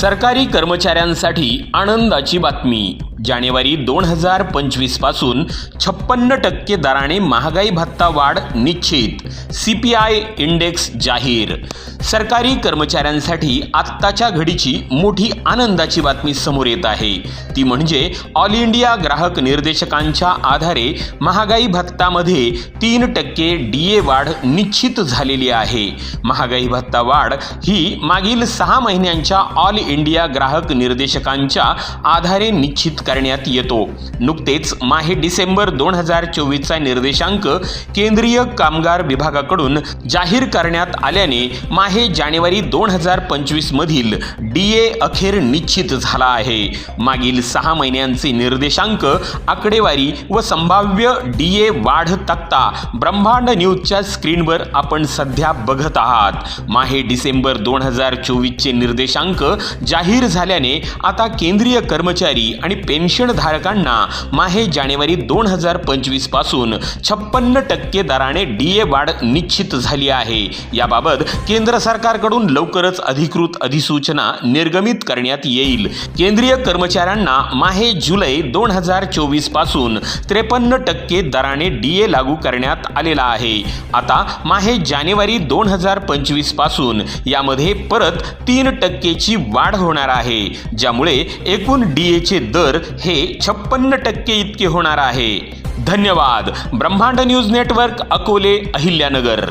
सरकारी कर्मचाऱ्यांसाठी आनंदाची बातमी. जानेवारी दोन हजार पंचवीसपासून छप्पन्न टक्के दराने महागाई भत्ता वाढ निश्चित. सी पी आय इंडेक्स जाहीर. सरकारी कर्मचाऱ्यांसाठी आत्ताच्या घडीची मोठी आनंदाची बातमी समोर येत आहे. ती म्हणजे ऑल इंडिया ग्राहक निर्देशकांच्या आधारे महागाई भत्तामध्ये तीन टक्के डी ए वाढ निश्चित झालेली आहे. महागाई भत्ता वाढ ही मागील सहा महिन्यांच्या ऑल इंडिया ग्राहक निर्देशकांच्या आधारे निश्चित करण्यात येतो. नुकतेच माहे डिसेंबर दोन हजार चोवीसचा निर्देशांक केंद्रीय कामगार विभागाकडून जाहीर करण्यात आल्याने माहे जानेवारी दोन हजार पंचवीसमधील डी ए अखेर निश्चित झाला आहे. मागील सहा महिन्यांचे निर्देशांक आकडेवारी व संभाव्य डी ए वाढ तक्ता ब्रह्मांड न्यूजच्या स्क्रीनवर आपण सध्या बघत आहात. माहे डिसेंबर दोन हजार चोवीसचे निर्देशांक जाहीर झाल्याने आता केंद्रीय कर्मचारी आणि पेन्शनधारकांना माहे जानेवारी दोन हजार पंचवीसपासून छप्पन्न टक्के दराने डी ए वाढ निश्चित झाली आहे. याबाबत केंद्र सरकारकडून लवकरच अधिकृत अधिसूचना निर्गमित करण्यात येईल. केंद्रीय कर्मचाऱ्यांना माहे जुलै दोन हजार चोवीसपासून त्रेपन्न टक्के दराने डी ए लागू करण्यात आलेला आहे. आता माहे जानेवारी दोन हजार पंचवीसपासून यामध्ये परत तीन टक्केची वाढ वाढ होणार आहे. ज्यामुळे एकूण डी एचे दर हे छप्पन्न टक्के इतके होणार आहे. धन्यवाद. ब्रह्मांड न्यूज नेटवर्क अकोले अहिल्यानगर.